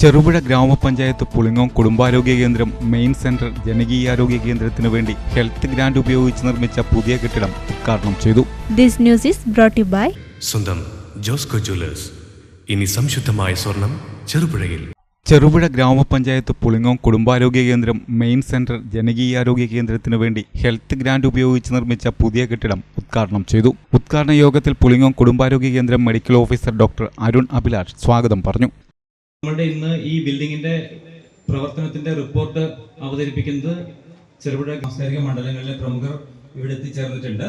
ചെറുപുഴ ഗ്രാമപഞ്ചായത്ത് പുളിങ്ങോം കുടുംബാരോഗ്യ കേന്ദ്രം മെയിൻ സെന്റർ ജനകീയാരോഗ്യ കേന്ദ്രത്തിനു വേണ്ടി ഹെൽത്ത് ഗ്രാന്റ് ഉപയോഗിച്ച് നിർമ്മിച്ച പുതിയ കെട്ടിടം ഉദ്ഘാടനം ചെയ്തു. This news is brought you by by സ്വന്തം ജോസ്കോ ജ്വല്ലേഴ്സ്. ഇനി സംശുദ്ധമായ സ്വർണം ചെറുപുഴയിൽ. ചെറുപുഴ ഗ്രാമപഞ്ചായത്ത് പുളിങ്ങോം കുടുംബാരോഗ്യ കേന്ദ്രം മെയിൻ സെന്റർ ജനകീയാരോഗ്യ കേന്ദ്രത്തിനു വേണ്ടി ഹെൽത്ത് ഗ്രാന്റ് ഉപയോഗിച്ച് നിർമ്മിച്ച പുതിയ കെട്ടിടം ഉദ്ഘാടനം ചെയ്തു. ഉദ്ഘാടന യോഗത്തിൽ പുളിങ്ങോം കുടുംബാരോഗ്യ കേന്ദ്രം medical officer doctor Arun Abhilash സ്വാഗതം പറഞ്ഞു. നമ്മളുടെ ഇന്ന് ഈ ബിൽഡിങ്ങിന്റെ പ്രവർത്തനത്തിന്റെ റിപ്പോർട്ട് അവതരിപ്പിക്കുന്നത് ചെറുപുഴ സാംസ്കാരിക മണ്ഡലങ്ങളിലെ പ്രമുഖർ ഇവിടെ എത്തിച്ചേർന്നിട്ടുണ്ട്.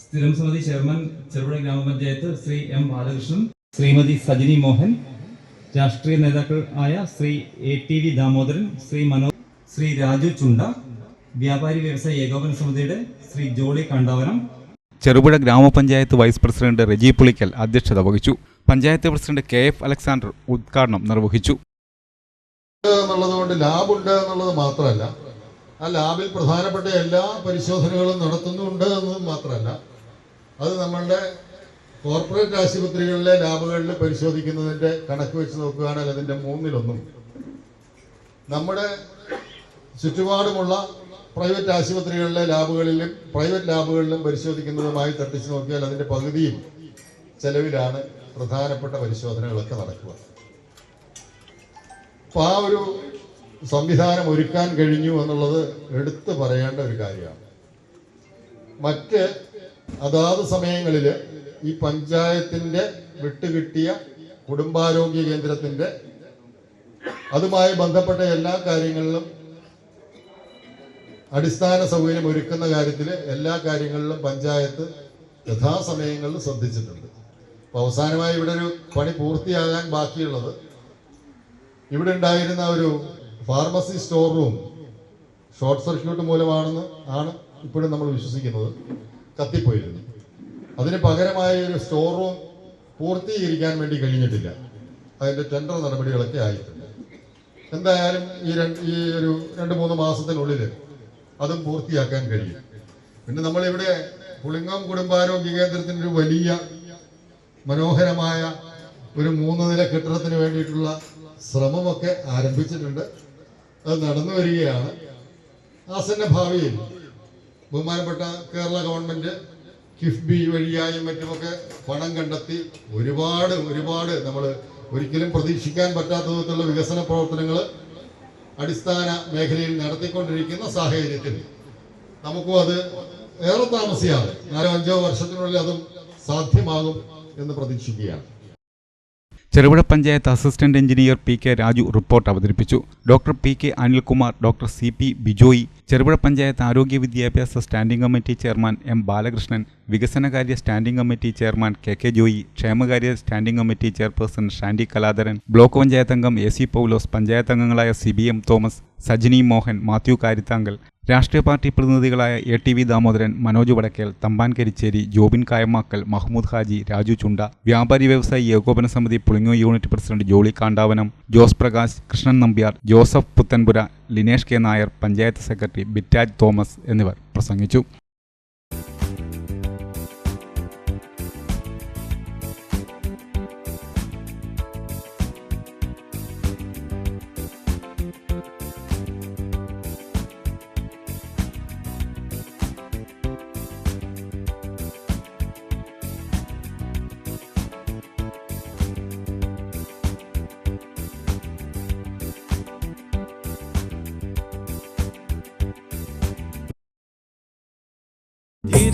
സ്ഥിരം സമിതി ചെയർമാൻ ചെറുപുഴ ഗ്രാമപഞ്ചായത്ത് ശ്രീ എം ബാലകൃഷ്ണൻ ശ്രീമതി സജിനി മോഹൻ രാഷ്ട്രീയ നേതാക്കൾ ആയ Shri A T V Damodaran Shri Mano Shri Raju ചുണ്ട വ്യാപാരി വ്യവസായ ഏകോപന സമിതിയുടെ ശ്രീ ജോളി കണ്ടാവനം ചെറുപുഴ ഗ്രാമപഞ്ചായത്ത് വൈസ് പ്രസിഡന്റ് റെജി പുളിക്കൽ അധ്യക്ഷത വഹിച്ചു. Panchayat president K F Alexander ഉദ്ഘാടനം നിർവഹിച്ചു. എന്നുള്ളതുകൊണ്ട് ലാബുണ്ട് എന്നുള്ളത് മാത്രമല്ല. ആ ലാബിൽ പ്രധാനപ്പെട്ട എല്ലാ പരിശോധനകളും നടത്തുന്നുണ്ട് എന്നതും മാത്രമല്ല. അത് നമ്മളുടെ കോർപ്പറേറ്റ് ആശുപത്രികളിലെ ലാബുകളിൽ പരിശോധിക്കുന്നതിന്റെ കണക്ക് വെച്ച് നോക്കുകയാണെങ്കിൽ അതിന്റെ മൂന്നിലൊന്നും. നമ്മുടെ ചുറ്റുപാടുമുള്ള പ്രൈവറ്റ് ആശുപത്രികളിലെ ലാബുകളിലും പ്രൈവറ്റ് ലാബുകളിലും പരിശോധിക്കുന്നതുമായി തട്ടിച്ച് നോക്കിയാൽ അതിന്റെ പകുതിയും ചെലവിലാണ്. പ്രധാനപ്പെട്ട പരിശോധനകളൊക്കെ നടക്കുക. അപ്പൊ ആ ഒരു സംവിധാനം ഒരുക്കാൻ കഴിഞ്ഞു എന്നുള്ളത് എടുത്തു പറയേണ്ട ഒരു കാര്യമാണ്. മറ്റ് അതാത് സമയങ്ങളിൽ ഈ പഞ്ചായത്തിന്റെ വിട്ടുകിട്ടിയ കുടുംബാരോഗ്യ കേന്ദ്രത്തിന്റെ അതുമായി ബന്ധപ്പെട്ട എല്ലാ കാര്യങ്ങളിലും അടിസ്ഥാന സൗകര്യം ഒരുക്കുന്ന കാര്യത്തിൽ എല്ലാ കാര്യങ്ങളിലും പഞ്ചായത്ത് യഥാസമയങ്ങളിൽ ശ്രദ്ധിച്ചിട്ടുണ്ട്. അവസാനമായി ഇവിടെ ഒരു പണി പൂർത്തിയാകാൻ ബാക്കിയുള്ളത്. ഇവിടെ ഉണ്ടായിരുന്ന ഒരു pharmacy store room short circuit മൂലമാണെന്ന് ആണ് ഇപ്പോഴും നമ്മൾ വിശ്വസിക്കുന്നത്. കത്തിപ്പോയിരുന്നു. അതിന് പകരമായ ഒരു സ്റ്റോർ റൂം പൂർത്തീകരിക്കാൻ വേണ്ടി കഴിഞ്ഞിട്ടില്ല. അതിന്റെ ടെൻഡർ നടപടികളൊക്കെ ആയിട്ടുണ്ട്. എന്തായാലും ഈ രണ്ട് ഈ ഒരു രണ്ട് മൂന്ന് മാസത്തിനുള്ളിൽ അതും പൂർത്തിയാക്കാൻ കഴിയും. പിന്നെ നമ്മളിവിടെ പുളിങ്ങം കുടുംബാരോഗ്യ കേന്ദ്രത്തിന്റെ ഒരു വലിയ മനോഹരമായ ഒരു മൂന്ന് നില കെട്ടിടത്തിന് വേണ്ടിയിട്ടുള്ള ശ്രമമൊക്കെ ആരംഭിച്ചിട്ടുണ്ട്. അത് നടന്നു വരികയാണ്. ആസന്ന ഭാവിയിൽ ബഹുമാനപ്പെട്ട കേരള ഗവൺമെന്റ് കിഫ്ബി വഴിയായും മറ്റുമൊക്കെ പണം കണ്ടെത്തി ഒരുപാട് ഒരുപാട് നമ്മൾ ഒരിക്കലും പ്രതീക്ഷിക്കാൻ പറ്റാത്ത വിധത്തിലുള്ള വികസന പ്രവർത്തനങ്ങൾ അടിസ്ഥാന മേഖലയിൽ നടത്തിക്കൊണ്ടിരിക്കുന്ന സാഹചര്യത്തിൽ നമുക്കും അത് ഏറെ താമസിയാതെ നാലോ അഞ്ചോ വർഷത്തിനുള്ളിൽ അതും സാധ്യമാകും. എന്ന് പ്രതീക്ഷിക്കുകയാണ്. Cherupuzha panchayat assistant engineer P K Raju report അവതരിപ്പിച്ചു. Doctor P K Anilkumar doctor C P Bijoy Cherupuzha panchayat ആരോഗ്യ വിദ്യാഭ്യാസ standing committee chairman M Balakrishnan വികസനകാര്യ standing committee chairman K K Joy ക്ഷേമകാര്യ standing committee chairperson Shandy Kaladharan block panchayat അംഗം A C Paulose panchayat അംഗങ്ങളായ C B M Thomas Sajini Mohan Mathew Karithankal രാഷ്ട്രീയ party പ്രതിനിധികളായ A T V Damodaran Manoj Vadakkel Thamban Karicheri Jobin Kayamakkal Mahmood Haji Raju Chunda വ്യാപാരി വ്യവസായി ഏകോപന സമിതി Pulingome unit president Jolly Kandavanam Jose Prakash Krishnan Nambiar Joseph Puthenpura Linesh K Nair panchayat secretary Bittaj Thomas എന്നിവർ പ്രസംഗിച്ചു.